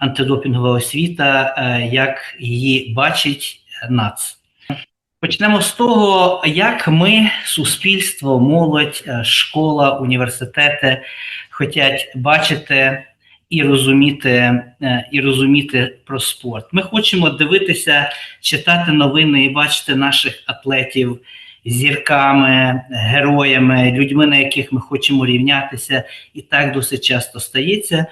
антидопінгова освіта, е, як її бачить НАЦ. Почнемо з того, як ми, суспільство, молодь, е, школа, університети хочуть бачити і розуміти, е, і розуміти про спорт. Ми хочемо дивитися, читати новини і бачити наших атлетів зірками, героями, людьми, на яких ми хочемо рівнятися, і так досить часто стається.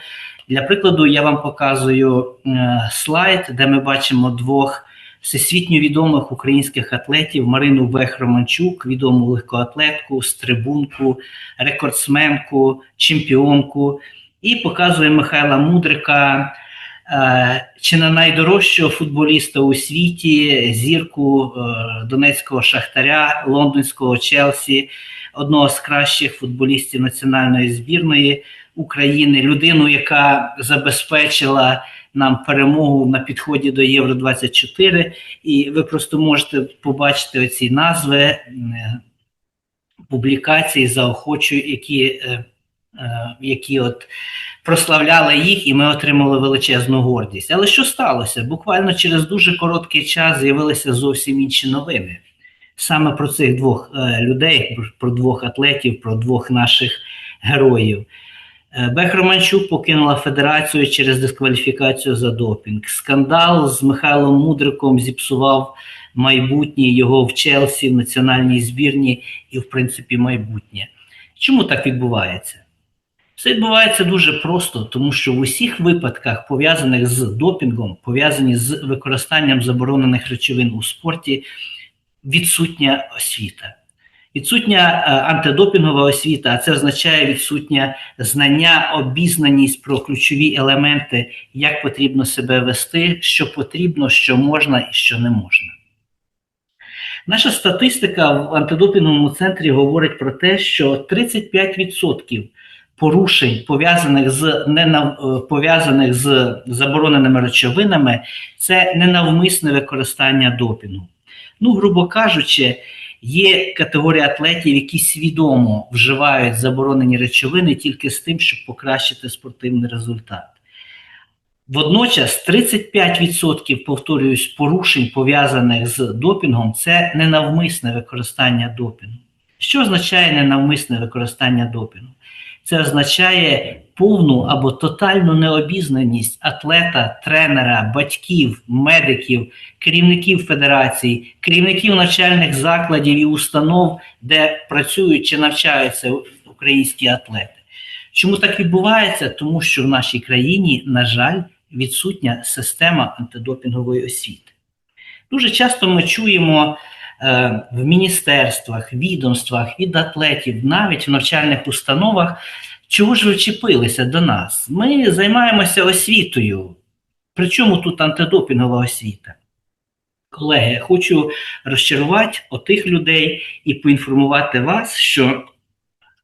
Для прикладу, я вам показую е, слайд, де ми бачимо двох всесвітньо відомих українських атлетів. Марину Бех-Романчук, відому легкоатлетку, стрибунку, рекордсменку, чемпіонку, і показує Михайла Мудрика, е, чи не найдорожчого футболіста у світі, зірку е, Донецького Шахтаря, лондонського Челсі, одного з кращих футболістів національної збірної України, людину, яка забезпечила нам перемогу на підході до Євро 24 І ви просто можете побачити оці назви е, публікацій, заохочую, які, е, е, які от прославляли їх, і ми отримали величезну гордість. Але що сталося? Буквально через дуже короткий час з'явилися зовсім інші новини. Саме про цих двох людей, про двох атлетів, про двох наших героїв. Е, Бех Романчук покинула федерацію через дискваліфікацію за допінг. Скандал з Михайлом Мудриком зіпсував майбутнє його в Челсі, в національній збірні і, в принципі, майбутнє. Чому так відбувається? Все відбувається дуже просто, тому що в усіх випадках, пов'язаних з допінгом, пов'язані з використанням заборонених речовин у спорті, відсутня освіта. Відсутня е, антидопінгова освіта, а це означає відсутнє знання, обізнаність про ключові елементи, як потрібно себе вести, що потрібно, що можна і що не можна. Наша статистика в антидопінговому центрі говорить про те, що 35% порушень, пов'язаних з е, пов'язаних з забороненими речовинами, це ненавмисне використання допінгу. Ну, грубо кажучи, є категорія атлетів, які свідомо вживають заборонені речовини тільки з тим, щоб покращити спортивний результат. Водночас 35%, повторююсь, порушень, пов'язаних з допінгом, це ненавмисне використання допінгу. Що означає ненавмисне використання допінгу? Це означає повну або тотальну необізнаність атлета, тренера, батьків, медиків, керівників федерацій, керівників навчальних закладів і установ, де працюють чи навчаються українські атлети. Чому так відбувається? Тому що в нашій країні, на жаль, відсутня система антидопінгової освіти. Дуже часто ми чуємо в міністерствах, відомствах від атлетів, навіть в навчальних установах, чого ж ви чіпилися до нас? Ми займаємося освітою. Причому тут антидопінгова освіта? Колеги, я хочу розчарувати отих людей і поінформувати вас, що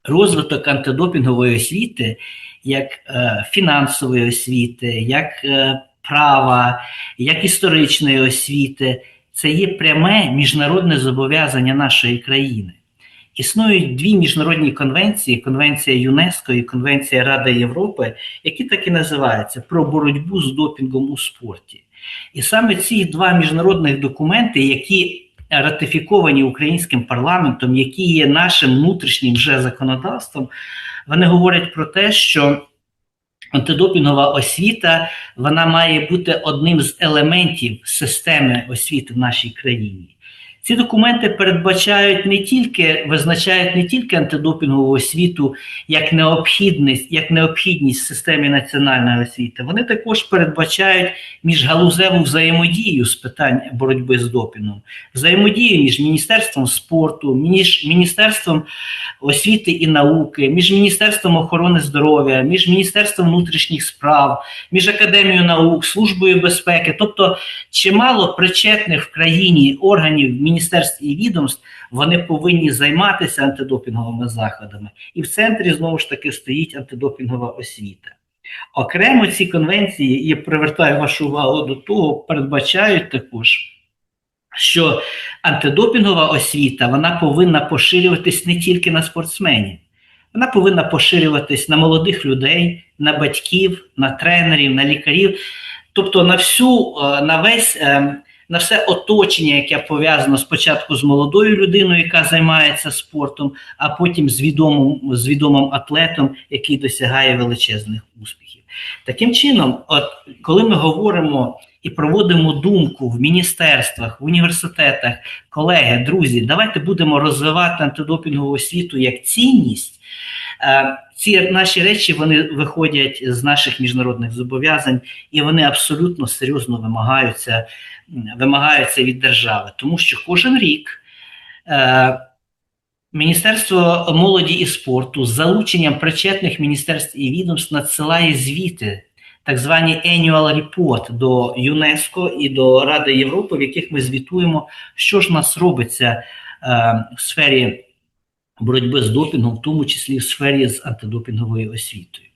розвиток антидопінгової освіти, як е, фінансової освіти, як е, права, як історичної освіти, це є пряме міжнародне зобов'язання нашої країни. Існують дві міжнародні конвенції: Конвенція ЮНЕСКО і Конвенція Ради Європи, які так і називаються про боротьбу з допінгом у спорті. І саме ці два міжнародних документи, які ратифіковані українським парламентом, які є нашим внутрішнім вже законодавством, вони говорять про те, що антидопінгова освіта вона має бути одним з елементів системи освіти в нашій країні. Ці документи передбачають не тільки визначають не тільки антидопінгову освіту як необхідність, як необхідність в системі національної освіти, вони також передбачають міжгалузеву взаємодію з питань боротьби з допінгом, взаємодію між міністерством спорту, між міністерством освіти і науки, між міністерством охорони здоров'я, між міністерством внутрішніх справ, між академією наук, службою безпеки, тобто чимало причетних в країні органів міністерств і відомств, вони повинні займатися антидопінговими заходами. І в центрі знову ж таки стоїть антидопінгова освіта. Окремо ці конвенції, я привертаю вашу увагу до того, передбачають також, що антидопінгова освіта вона повинна поширюватись не тільки на спортсменів. Вона повинна поширюватись на молодих людей, на батьків, на тренерів, на лікарів, тобто на всю, е, на весь, е, на все оточення, яке пов'язано спочатку з молодою людиною, яка займається спортом, а потім з відомим, з відомим атлетом, який досягає величезних успіхів. Таким чином, от коли ми говоримо і проводимо думку в міністерствах, в університетах, колеги, друзі, давайте будемо розвивати антидопінгову освіту як цінність. Е, Ці наші речі вони виходять з наших міжнародних зобов'язань і вони абсолютно серйозно вимагаються, вимагаються від держави, тому що кожен рік. е, Міністерство молоді і спорту з залученням причетних міністерств і відомств надсилає звіти, так звані annual report до ЮНЕСКО і до Ради Європи, в яких ми звітуємо, що ж у нас робиться е, в сфері боротьби з допінгом, в тому числі в сфері з антидопінговою освітою.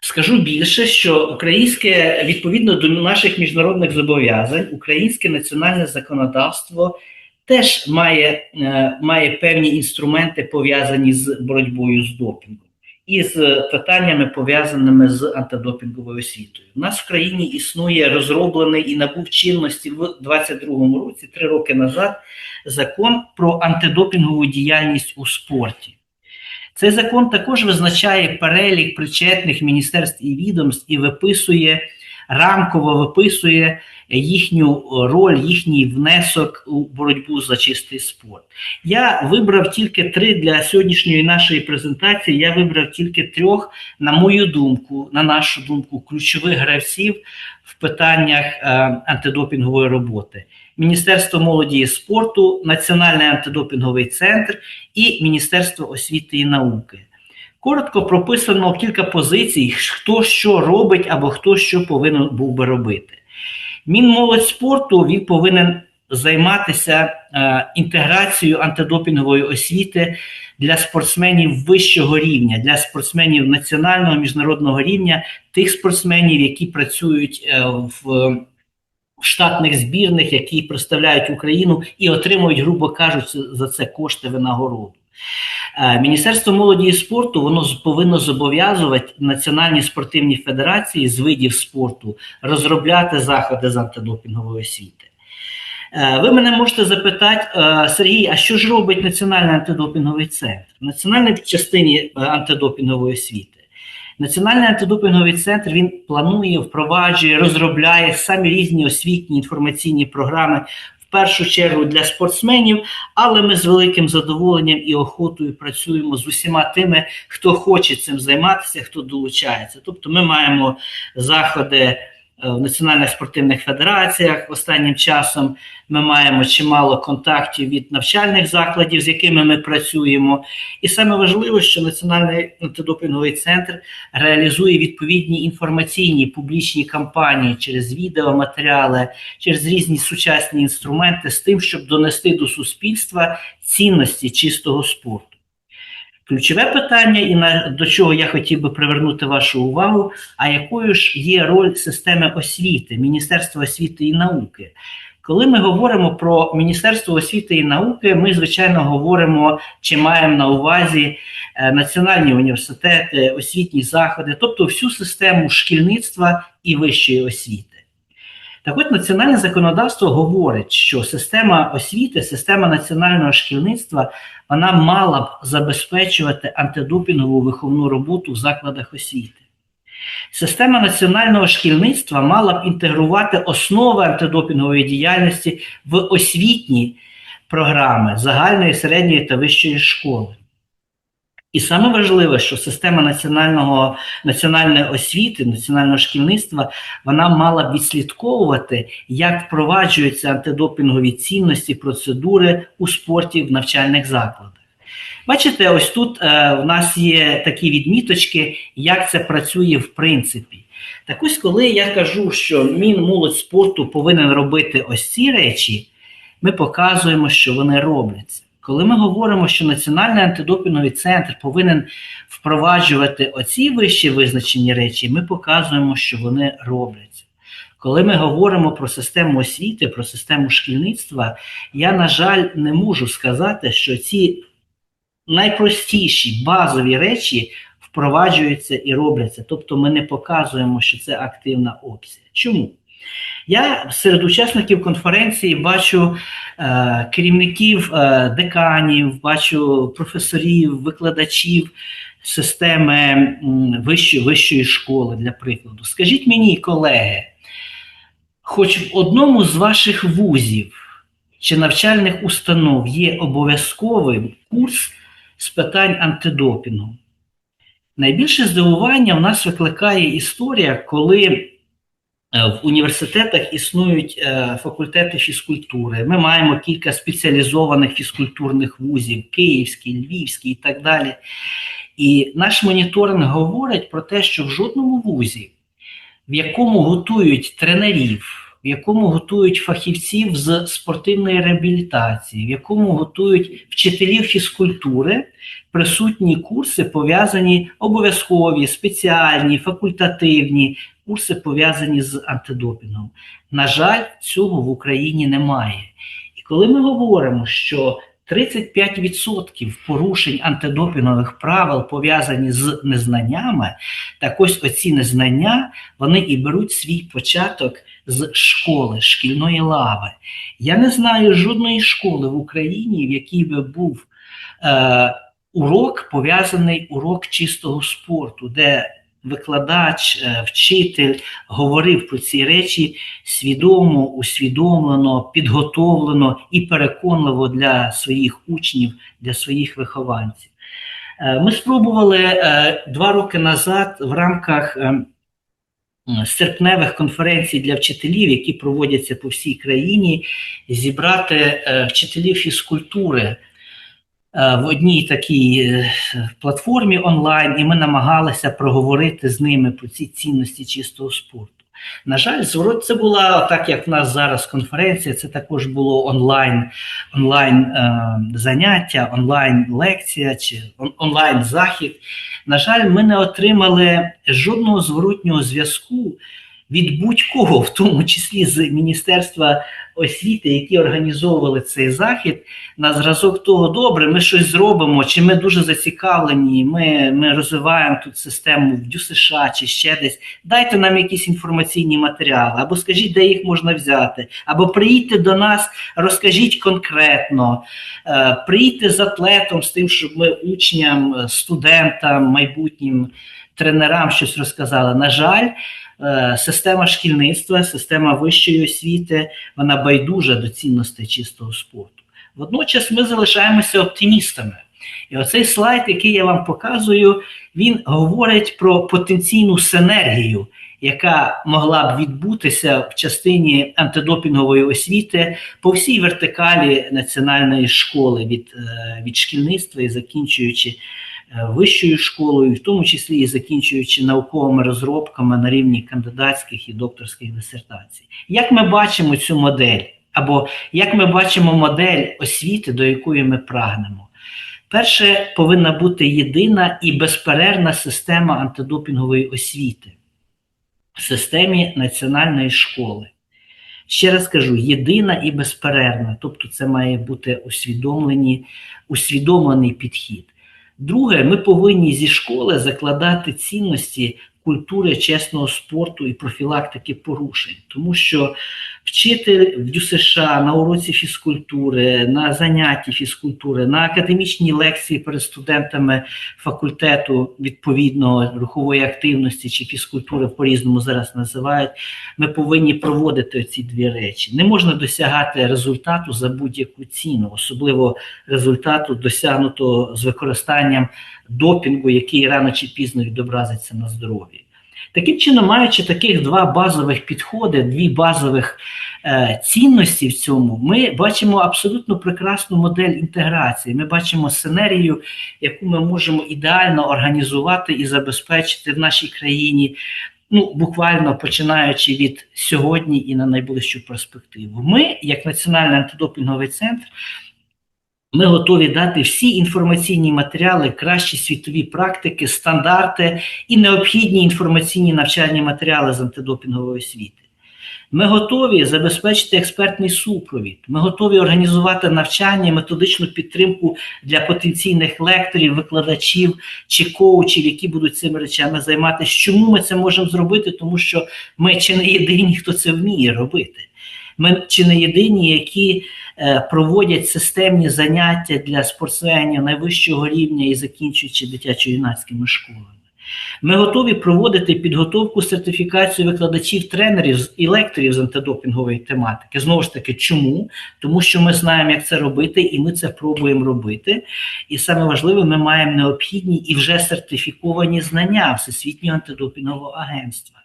Скажу більше, що українське відповідно до наших міжнародних зобов'язань, українське національне законодавство теж має, е, має певні інструменти пов'язані з боротьбою з допінгом і з питаннями пов'язаними з антидопінговою освітою. У нас в країні існує розроблений і набув чинності в 2022 році, три роки назад, закон про антидопінгову діяльність у спорті. Цей закон також визначає перелік причетних міністерств і відомств і виписує рамково виписує їхню роль, їхній внесок у боротьбу за чистий спорт. Я вибрав тільки три для сьогоднішньої нашої презентації. Я вибрав тільки трьох, на мою думку, на нашу думку, ключових гравців в питаннях е, антидопінгової роботи. Міністерство молоді і спорту, Національний антидопінговий центр і Міністерство освіти і науки. Коротко прописано кілька позицій, хто що робить або хто що повинен був би робити. Мінмолодь спорту він повинен займатися е, інтеграцією антидопінгової освіти для спортсменів вищого рівня, для спортсменів національного міжнародного рівня, тих спортсменів, які працюють е, в штатних збірних, які представляють Україну і отримують, грубо кажучи, за це кошти винагороду. Е, Міністерство молоді і спорту воно повинно зобов'язувати національні спортивні федерації з видів спорту розробляти заходи з антидопінгової освіти. Е, Ви мене можете запитати, е, Сергій, а що ж робить Національний антидопінговий центр? В національній частині антидопінгової освіти. Національний антидопінговий центр він планує, впроваджує, розробляє самі різні освітні інформаційні програми в першу чергу для спортсменів, але ми з великим задоволенням і охотою працюємо з усіма тими, хто хоче цим займатися, хто долучається. Тобто, ми маємо заходи в національних спортивних федераціях. Останнім часом ми маємо чимало контактів від навчальних закладів, з якими ми працюємо. І саме важливо, що Національний антидопінговий центр реалізує відповідні інформаційні публічні кампанії через відеоматеріали, через різні сучасні інструменти з тим, щоб донести до суспільства цінності чистого спорту. Ключове питання, і на до чого я хотів би привернути вашу увагу, а якою ж є роль системи освіти, Міністерства освіти і науки. Коли ми говоримо про Міністерство освіти і науки, ми, звичайно, говоримо чи маємо на увазі е, національні університети, освітні заходи, тобто всю систему шкільництва і вищої освіти. Так от національне законодавство говорить, що система освіти, система національного шкільництва, вона мала б забезпечувати антидопінгову виховну роботу в закладах освіти. Система національного шкільництва мала б інтегрувати основи антидопінгової діяльності в освітні програми загальної, середньої та вищої школи. І саме важливе, що система національного, національної освіти, національного шкільництва, вона мала б відслідковувати, як впроваджуються антидопінгові цінності, процедури у спорті в навчальних закладах. Бачите, ось тут е, в нас є такі відміточки, як це працює в принципі. Так ось, коли я кажу, що Мінмолодь спорту повинен робити ось ці речі, ми показуємо, що вони робляться. Коли ми говоримо, що Національний антидопінговий центр повинен впроваджувати оці вищі визначені речі, ми показуємо, що вони робляться. Коли ми говоримо про систему освіти, про систему шкільництва, я, на жаль, не можу сказати, що ці найпростіші базові речі впроваджуються і робляться. Тобто ми не показуємо, що це активна опція. Чому? Я серед учасників конференції бачу е, керівників е, деканів, бачу професорів, викладачів системи м, вищої, вищої школи, для прикладу. Скажіть мені, колеги, хоч в одному з ваших вузів чи навчальних установ є обов'язковий курс з питань антидопінгу. Найбільше здивування в нас викликає історія, коли в університетах існують е, факультети фізкультури. Ми маємо кілька спеціалізованих фізкультурних вузів, Київський, Львівський і так далі. І наш моніторинг говорить про те, що в жодному вузі, в якому готують тренерів, в якому готують фахівців з спортивної реабілітації, в якому готують вчителів фізкультури, присутні курси пов'язані обов'язкові, спеціальні, факультативні курси пов'язані з антидопінгом. На жаль, цього в Україні немає. І коли ми говоримо, що 35% порушень антидопінгових правил пов'язані з незнаннями, так ось оці незнання вони і беруть свій початок з школи, шкільної лави. Я не знаю жодної школи в Україні, в якій би був е, урок пов'язаний урок чистого спорту, де викладач, е, вчитель говорив про ці речі свідомо, усвідомлено, підготовлено і переконливо для своїх учнів, для своїх вихованців. Е, Ми спробували е, два роки назад в рамках серпневих конференцій для вчителів, які проводяться по всій країні, зібрати вчителів фізкультури в одній такій е, платформі онлайн, і ми намагалися проговорити з ними про ці цінності чистого спорту. На жаль, зворот це була так, як в нас зараз конференція. Це також було онлайн, онлайн е, заняття, онлайн лекція чи он, онлайн захід. На жаль, ми не отримали жодного зворотнього зв'язку від будь-кого, в тому числі з Міністерства освіти, які організовували цей захід, на зразок того добре, ми щось зробимо, чи ми дуже зацікавлені, ми, ми розвиваємо тут систему в ДЮСШ чи ще десь. Дайте нам якісь інформаційні матеріали, або скажіть, де їх можна взяти, або приїдьте до нас, розкажіть конкретно, е, приїдьте з атлетом, з тим, щоб ми учням, студентам, майбутнім тренерам щось розказали. На жаль, система шкільництва, система вищої освіти, вона байдужа до цінностей чистого спорту. Водночас ми залишаємося оптимістами. І оцей слайд, який я вам показую, він говорить про потенційну синергію, яка могла б відбутися в частині антидопінгової освіти по всій вертикалі національної школи від, е, від шкільництва і закінчуючи е, вищою школою, в тому числі і закінчуючи науковими розробками на рівні кандидатських і докторських дисертацій. Як ми бачимо цю модель? Або як ми бачимо модель освіти, до якої ми прагнемо? Перше, повинна бути єдина і безперервна система антидопінгової освіти в системі національної школи. Ще раз кажу, єдина і безперервна, тобто це має бути усвідомлений підхід. Друге, ми повинні зі школи закладати цінності культури чесного спорту і профілактики порушень, тому що вчитель в ДЮСШ на уроці фізкультури, на занятті фізкультури, на академічній лекції перед студентами факультету відповідного рухової активності чи фізкультури по-різному зараз називають. Ми повинні проводити ці дві речі. Не можна досягати результату за будь-яку ціну, особливо результату досягнутого з використанням допінгу, який рано чи пізно відобразиться на здоров'ї. Таким чином, маючи таких два базових підходи, дві базових е, цінності в цьому, ми бачимо абсолютно прекрасну модель інтеграції. Ми бачимо сценарію, яку ми можемо ідеально організувати і забезпечити в нашій країні. Ну, буквально починаючи від сьогодні і на найближчу перспективу. Ми, як Національний антидопінговий центр, ми готові дати всі інформаційні матеріали, кращі світові практики, стандарти і необхідні інформаційні навчальні матеріали з антидопінгової освіти. Ми готові забезпечити експертний супровід. Ми готові організувати навчання, методичну підтримку для потенційних лекторів, викладачів чи коучів, які будуть цими речами займатися. Чому ми це можемо зробити? Тому що ми чи не єдині, хто це вміє робити. Ми чи не єдині, які е, проводять системні заняття для спортсменів найвищого рівня і закінчуючи дитячо-юнацькими школами. Ми готові проводити підготовку сертифікацію викладачів, тренерів і лекторів з антидопінгової тематики. Знову ж таки, чому? Тому що ми знаємо, як це робити, і ми це пробуємо робити. І саме важливе, ми маємо необхідні і вже сертифіковані знання Всесвітнього антидопінгового агентства.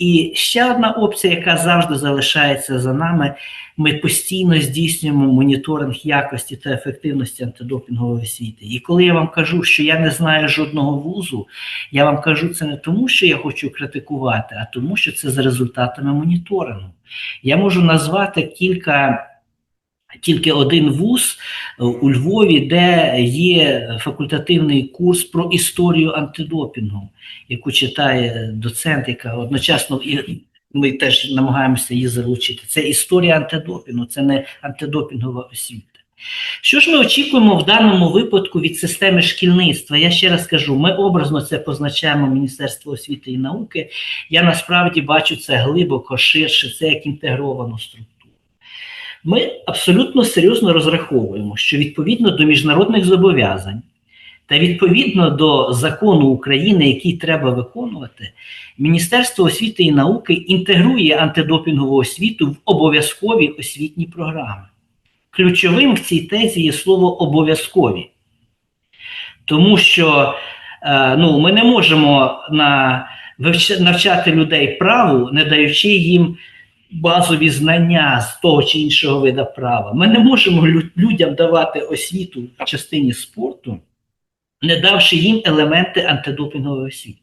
І ще одна опція, яка завжди залишається за нами, ми постійно здійснюємо моніторинг якості та ефективності антидопінгової освіти. І коли я вам кажу, що я не знаю жодного вузу, я вам кажу це не тому, що я хочу критикувати, а тому, що це за результатами моніторингу. Я можу назвати кілька. Тільки один вуз е, у Львові, де є факультативний курс про історію антидопінгу, яку читає доцент, яка одночасно і ми теж намагаємося її залучити. Це історія антидопінгу, це не антидопінгова освіта. Що ж ми очікуємо в даному випадку від системи шкільництва? Я ще раз кажу, ми образно це позначаємо Міністерство освіти і науки. Я насправді бачу це глибоко, ширше, це як інтегровану структуру. Ми абсолютно серйозно розраховуємо, що відповідно до міжнародних зобов'язань та відповідно до закону України, який треба виконувати, Міністерство освіти і науки інтегрує антидопінгову освіту в обов'язкові освітні програми. Ключовим в цій тезі є слово обов'язкові, тому що е, ну, ми не можемо на, навчати людей праву, не даючи їм базові знання з того чи іншого вида права. Ми не можемо людям давати освіту в частині спорту, не давши їм елементи антидопінгової освіти.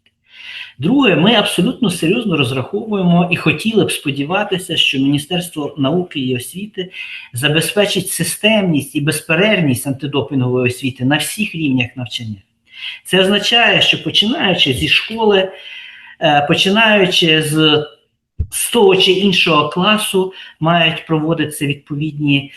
Друге, ми абсолютно серйозно розраховуємо і хотіли б сподіватися, що Міністерство науки і освіти забезпечить системність і безперервність антидопінгової освіти на всіх рівнях навчання. Це означає, що починаючи зі школи, е, починаючи з з того чи іншого класу, мають проводитися відповідні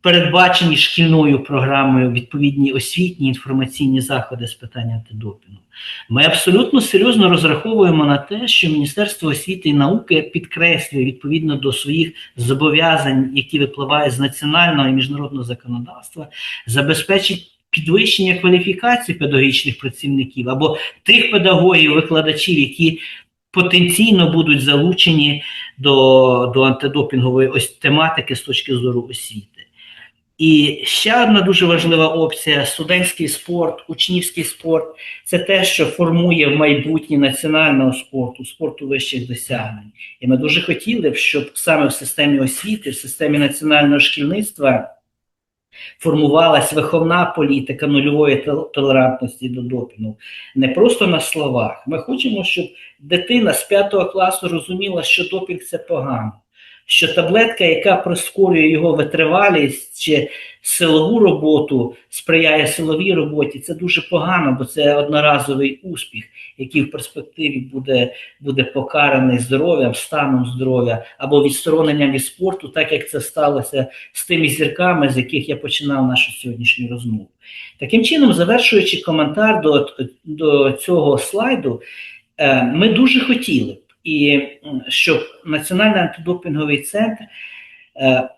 передбачені шкільною програмою відповідні освітні інформаційні заходи з питань антидопінгу. Ми абсолютно серйозно розраховуємо на те, що Міністерство освіти і науки підкреслює відповідно до своїх зобов'язань, які випливають з національного і міжнародного законодавства, забезпечить підвищення кваліфікації педагогічних працівників або тих педагогів, викладачів, які потенційно будуть залучені до, до антидопінгової ось тематики з точки зору освіти. І ще одна дуже важлива опція студентський спорт, учнівський спорт це те, що формує майбутнє національного спорту, спорту вищих досягнень. І ми дуже хотіли б, щоб саме в системі освіти, в системі національного шкільництва формувалась виховна політика нульової толерантності до допінгу. Не просто на словах. Ми хочемо, щоб дитина з п'ятого класу розуміла, що допінг це погано що таблетка, яка прискорює його витривалість чи силову роботу, сприяє силовій роботі, це дуже погано, бо це одноразовий успіх, який в перспективі буде, буде покараний здоров'ям, станом здоров'я або відстороненням від спорту, так як це сталося з тими зірками, з яких я починав нашу сьогоднішню розмову. Таким чином, завершуючи коментар до, до цього слайду, е, ми дуже хотіли і щоб Національний антидопінговий центр е,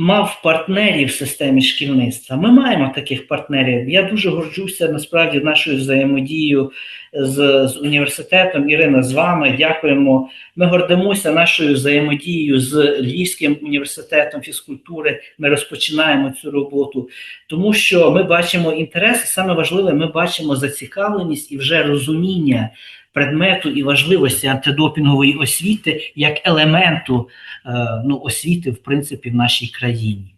мав партнерів в системі шкільництва. Ми маємо таких партнерів. Я дуже горджуся насправді нашою взаємодією з, з університетом. Ірина, з вами дякуємо. Ми гордимося нашою взаємодією з Львівським університетом фізкультури. Ми розпочинаємо цю роботу, тому що ми бачимо інтерес, саме важливе, ми бачимо зацікавленість і вже розуміння предмету і важливості антидопінгової освіти як елементу е, ну, освіти, в принципі, в нашій країні.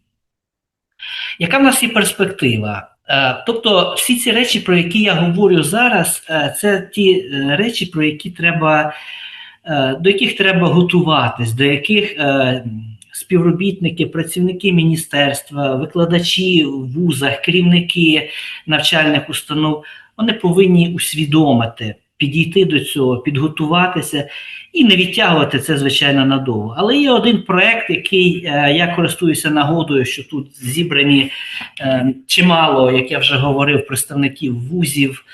Яка в нас є перспектива? Е, Тобто, всі ці речі, про які я говорю зараз, е, це ті речі, про які треба, до яких треба готуватись, до яких співробітники, працівники міністерства, викладачі в вузах, керівники навчальних установ, вони повинні усвідомити підійти до цього, підготуватися і не відтягувати це, звичайно, надовго. Але є один проект, який е, я користуюся нагодою, що тут зібрані е, чимало, як я вже говорив, представників вузів,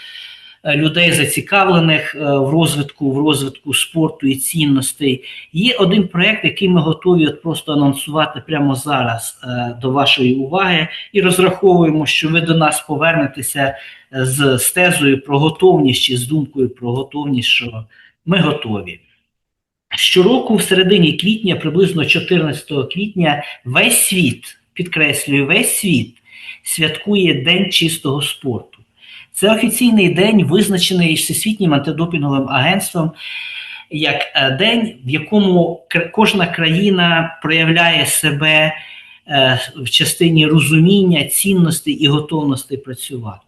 е, людей зацікавлених е, в розвитку, в розвитку спорту і цінностей. Є один проект, який ми готові от просто анонсувати прямо зараз е, до вашої уваги, і розраховуємо, що ви до нас повернетеся з, з тезою про готовність чи з думкою про готовність, що ми готові. Щороку, в середині квітня, приблизно 14 квітня, весь світ, підкреслюю, весь світ святкує День чистого спорту. Це офіційний день, визначений Всесвітнім антидопінговим агентством як е, день, в якому кожна країна проявляє себе е, в частині розуміння, цінностей і готовності працювати.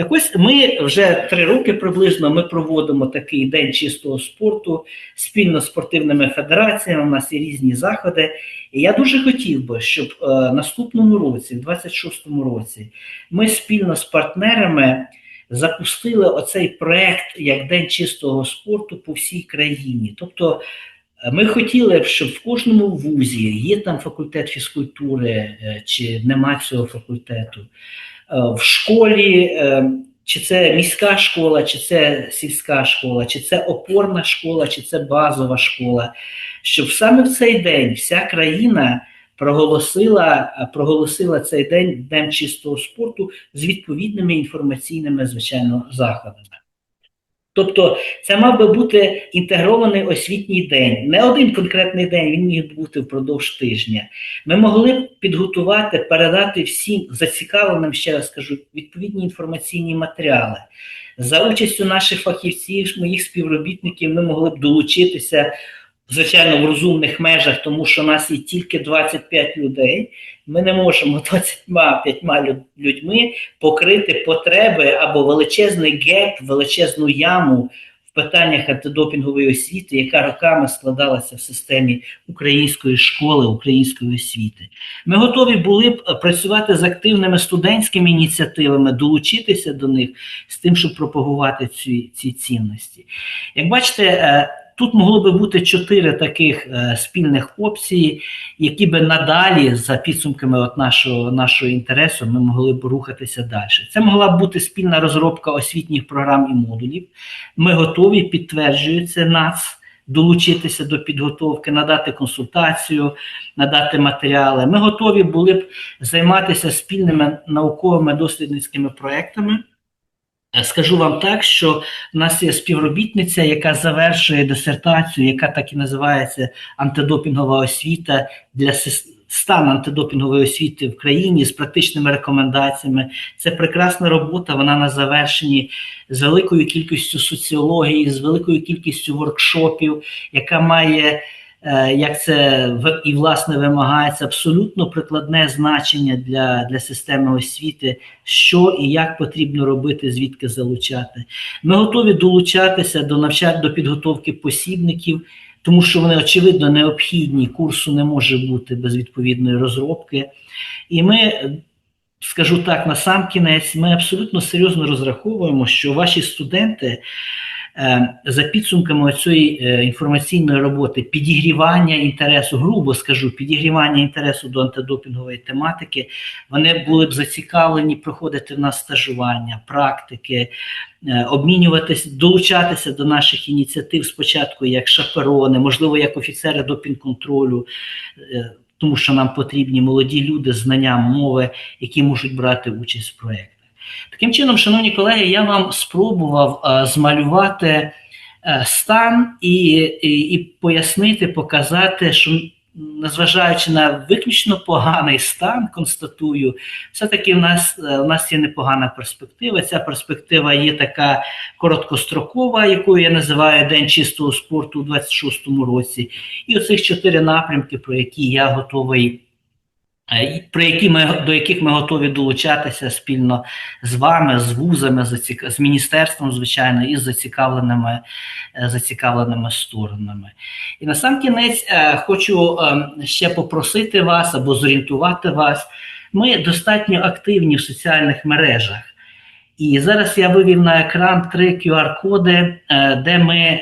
Так ось ми вже три роки приблизно ми проводимо такий день чистого спорту спільно з спортивними федераціями. У нас є різні заходи. І я дуже хотів би, щоб е, наступному році, в 26-му році, ми спільно з партнерами запустили оцей проект як День чистого спорту по всій країні. Тобто е, ми хотіли б, щоб в кожному вузі є там факультет фізкультури е, чи нема цього факультету. Е, В школі, е, чи це міська школа, чи це сільська школа, чи це опорна школа, чи це базова школа, щоб саме в цей день вся країна проголосила, е, проголосила цей день Днем чистого спорту з відповідними інформаційними, звичайно, заходами. Тобто це мав би бути інтегрований освітній день. Не один конкретний день, він міг бути впродовж тижня. Ми могли б підготувати, передати всім зацікавленим, ще раз кажу, відповідні інформаційні матеріали. За участю наших фахівців, моїх співробітників, ми могли б долучитися, звичайно, в розумних межах, тому що нас є тільки 25 людей. Ми не можемо 25 лю- людьми покрити потреби або величезний геп, величезну яму в питаннях антидопінгової освіти, яка роками складалася в системі української школи, української освіти. Ми готові були б е, працювати з активними студентськими ініціативами, долучитися до них з тим, щоб пропагувати ці, ці цінності. Як бачите, е, Тут могло би бути чотири таких е, спільних опції, які би надалі, за підсумками от нашого, нашого інтересу, ми могли б рухатися далі. Це могла б бути спільна розробка освітніх програм і модулів. Ми готові, підтверджується НАЦ, долучитися до підготовки, надати консультацію, надати матеріали. Ми готові були б займатися спільними науковими дослідницькими проектами. Е, Скажу вам так, що в нас є співробітниця, яка завершує дисертацію, яка так і називається антидопінгова освіта для стан антидопінгової освіти в країні з практичними рекомендаціями. Це прекрасна робота. Вона на завершенні з великою кількістю соціології, з великою кількістю воркшопів, яка має. Е, Як це і власне вимагається абсолютно прикладне значення для, для системи освіти, що і як потрібно робити, звідки залучати. Ми готові долучатися до навчання до підготовки посібників, тому що вони очевидно необхідні. Курсу не може бути без відповідної розробки. І ми, скажу так, на сам кінець, ми абсолютно серйозно розраховуємо, що ваші студенти. Е, За підсумками цієї інформаційної роботи, підігрівання інтересу, грубо скажу, підігрівання інтересу до антидопінгової тематики, вони були б зацікавлені проходити в нас стажування, практики, е, обмінюватися, долучатися до наших ініціатив спочатку як шаперони, можливо, як офіцери допінг-контролю, е, тому що нам потрібні молоді люди з знанням мови, які можуть брати участь в проєктах. Таким чином, шановні колеги, я вам спробував е, змалювати е, стан і, і, і пояснити, показати, що незважаючи на виключно поганий стан, констатую, все-таки в нас, е, в нас є непогана перспектива. Ця перспектива є така короткострокова, яку я називаю День чистого спорту у 26-му році. І оцих чотири напрямки, про які я готовий. Про які ми до яких ми готові долучатися спільно з вами, з вузами, з міністерством, звичайно, і з зацікавленими, е, зацікавленими сторонами. І на сам кінець е, хочу е, ще попросити вас або зорієнтувати вас. Ми достатньо активні в соціальних мережах. І зараз я вивів на екран три QR-коди, де ми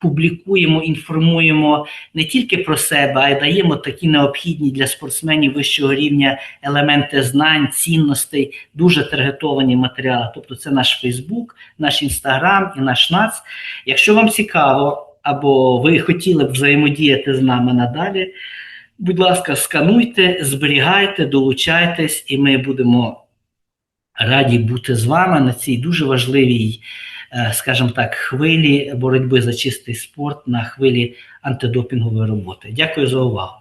публікуємо, інформуємо не тільки про себе, а й даємо такі необхідні для спортсменів вищого рівня елементи знань, цінностей, дуже таргетовані матеріали. Тобто, це наш Фейсбук, наш Інстаграм і наш НАЦ. Якщо вам цікаво, або ви хотіли б взаємодіяти з нами надалі, будь ласка, скануйте, зберігайте, долучайтесь, і ми будемо раді бути з вами на цій дуже важливій, скажімо так, хвилі боротьби за чистий спорт на хвилі антидопінгової роботи. Дякую за увагу.